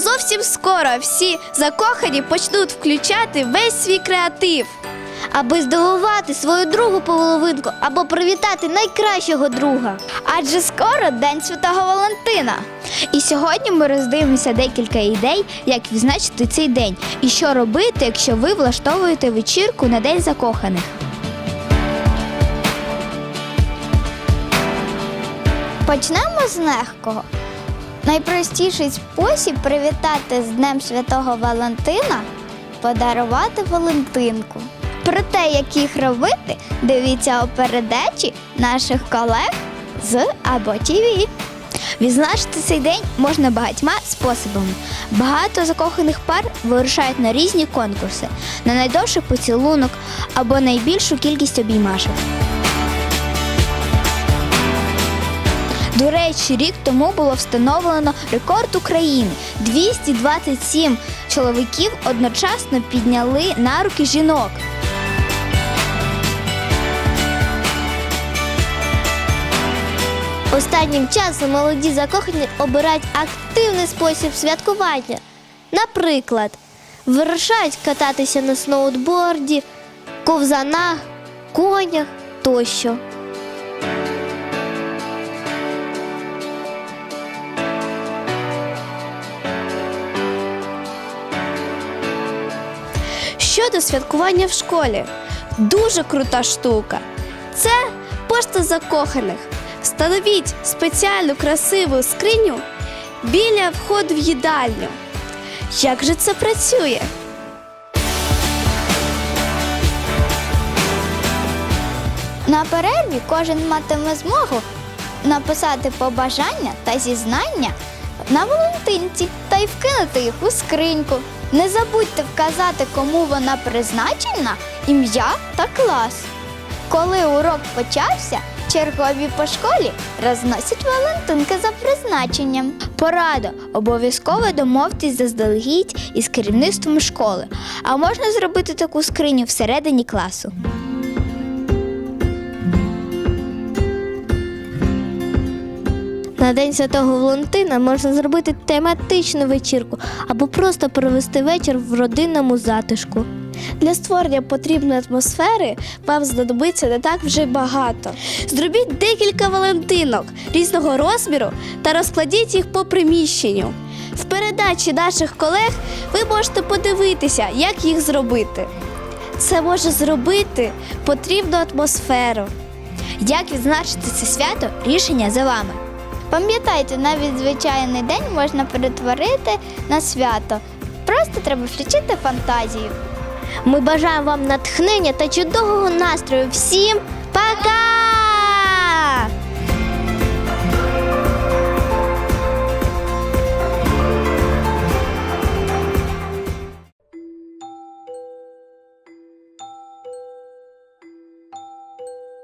зовсім скоро всі закохані почнуть включати весь свій креатив. аби здивувати свою другу половинку або привітати найкращого друга. Адже скоро День Святого Валентина. І сьогодні ми роздивимося декілька ідей, як відзначити цей день і що робити, якщо ви влаштовуєте вечірку на День закоханих. Почнемо з легкого. Найпростіший спосіб привітати з Днем Святого Валентина подарувати Валентинку. Про те, як їх робити, дивіться у передачі наших колег з або ТВ. Відзначити цей день можна багатьма способами. Багато закоханих пар вирушають на різні конкурси, на найдовший поцілунок або найбільшу кількість обіймашок. До речі, рік тому було встановлено рекорд України. 227 чоловіків одночасно підняли на руки жінок. Останнім часом молоді закохані обирають активний спосіб святкування. Наприклад, вирушають кататися на сноутборді, ковзанах, конях тощо. Щодо святкування в школі, дуже крута штука. Це пошта закоханих. Встановіть спеціальну красиву скриню біля входу в їдальню. Як же це працює? На перерві кожен матиме змогу написати побажання та зізнання на Валентинці та й вкинути їх у скриньку. Не забудьте вказати, кому вона призначена, ім'я та клас. Коли урок почався, чергові по школі розносять Валентинки за призначенням. Порада. Обов'язково домовтесь заздалегідь із керівництвом школи. А можна зробити таку скриню всередині класу. На День Святого Валентина можна зробити тематичну вечірку або просто провести вечір в родинному затишку. Для створення потрібної атмосфери вам знадобиться не так вже багато. Зробіть декілька валентинок різного розміру та розкладіть їх по приміщенню. В передачі наших колег ви можете подивитися, як їх зробити. Це може зробити потрібну атмосферу. Як відзначити це свято рішення за вами. Пам'ятайте, навіть звичайний день можна перетворити на свято. Просто треба включити фантазію. Ми бажаємо вам натхнення та чудового настрою. Всім пока!